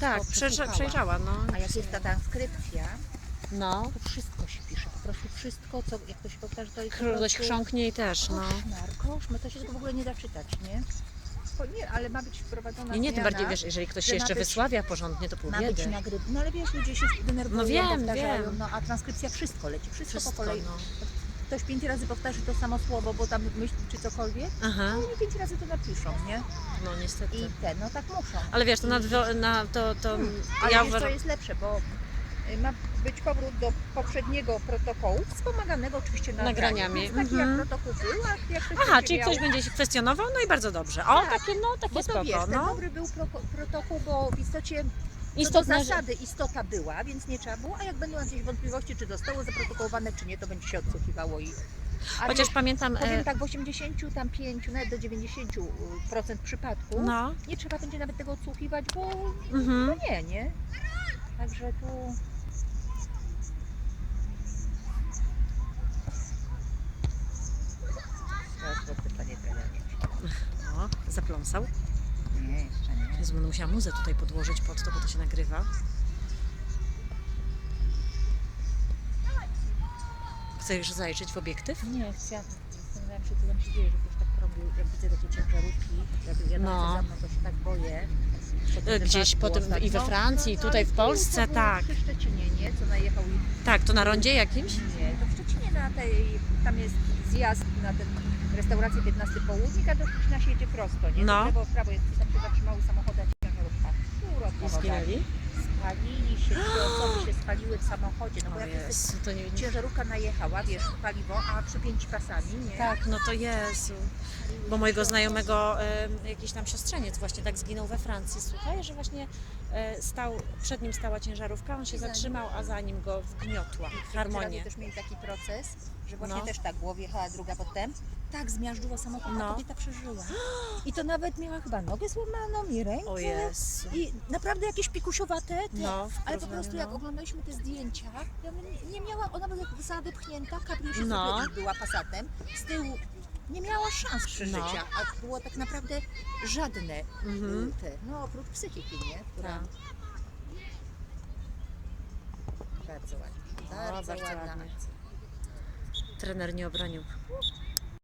Tak, przesłuchała. przejrzała, no. A jak jest ta transkrypcja, No. to wszystko się pisze, po prostu wszystko, co, jak to się powtarza, to jest po prostu chrząknie i też, no. koszmar, koszmar, to się tego w ogóle nie da czytać, nie? Bo nie, ale ma być wprowadzona Nie, nie, tym zmiana, bardziej, wiesz, jeżeli ktoś że się ma jeszcze być- wysławia porządnie, to pół Ma być biedy. No ale wiesz, ludzie się denerwują, No wiem, powtarzają, wiem. no a transkrypcja wszystko leci, wszystko, Wszystko, po kolei. no. Ktoś pięć razy powtarzy to samo słowo, bo tam myśli czy cokolwiek, Aha, no oni pięć razy to napiszą, nie? no niestety. I te, no tak muszą. Ale wiesz, to na, to, to Hmm, Ale ja wiesz, co uważam... jest lepsze, bo y, ma być powrót do poprzedniego protokołu, wspomaganego oczywiście Nagraniami, Więc taki mhm. jak protokół był, a jak ktoś Aha, będzie czyli miał, ktoś będzie się kwestionował, no i bardzo dobrze. O, Tak, takie, no, takie Bo to spoko, wiesz, ten no. dobry był proko- protokół, bo w istocie Istotne, że... zasady istota była, więc nie trzeba było, a jak będą jakieś wątpliwości, czy zostało zaprotokołowane, czy nie, to będzie się odsłuchiwało i... A Chociaż pamiętam... powiem E, tak, w 85, tam 5, nawet do 90% przypadków no, nie trzeba będzie nawet tego odsłuchiwać, bo mhm. no nie, nie? Także tu... Teraz pytanie trenerze. O, zapląsał. Jezu, będę musiała muzę tutaj podłożyć pod to, bo to się nagrywa. Chcesz zajrzeć w obiektyw? Nie, chciałam, zastanawiałam się, co tam się dzieje, że ktoś tak robił, jak widzę takie ciężarówki, jak jadą No. za mną, to się tak boję. E, Gdzieś potem ostatnio. i we Francji, i no, tutaj w Polsce, tak. Przy Szczecinie, nie? Co najechał i... Tak, to na rondzie jakimś? Nie, to w Szczecinie na tej, tam jest zjazd na ten restaurację 15 południk, a do Szczecina się jedzie prosto, nie? No. Lewo, w prawo, jest, tam się zatrzymały samochody, a ciężarówka. I zginęli? Spalili się, trzy osoby się spaliły w samochodzie, no bo O jak jest Jezu, to nie... ciężarówka najechała, wiesz, paliwo, a przypięci pasami, nie? Tak, no to Jezu. Bo mojego znajomego jakiś tam siostrzeniec właśnie tak zginął we Francji. Słuchaj, że właśnie e, stał, przed nim stała ciężarówka, on się zatrzymał, a za nim go wgniotła. Harmonię. też mieli taki proces, że właśnie No. też tak było, wjechała druga potem, tak zmiażdżyła samochód, a No. kobieta przeżyła. I to nawet miała chyba nogę złamaną i rękę. O Jezu. I naprawdę jakieś pikusiowate, te, No, w ale po porównaniu, prostu jak no. oglądaliśmy te zdjęcia, ja mówię, nie miała, ona była za wypchnięta, kabriolecie No. no. była pasatem, z tyłu nie miała szans przeżycia, a było tak naprawdę żadne Mhm. y, te, no oprócz psychiki, nie? Która Tak. bardzo ładnie, O, bardzo, bardzo ładna ładnie. akcja. Trener nie obronił.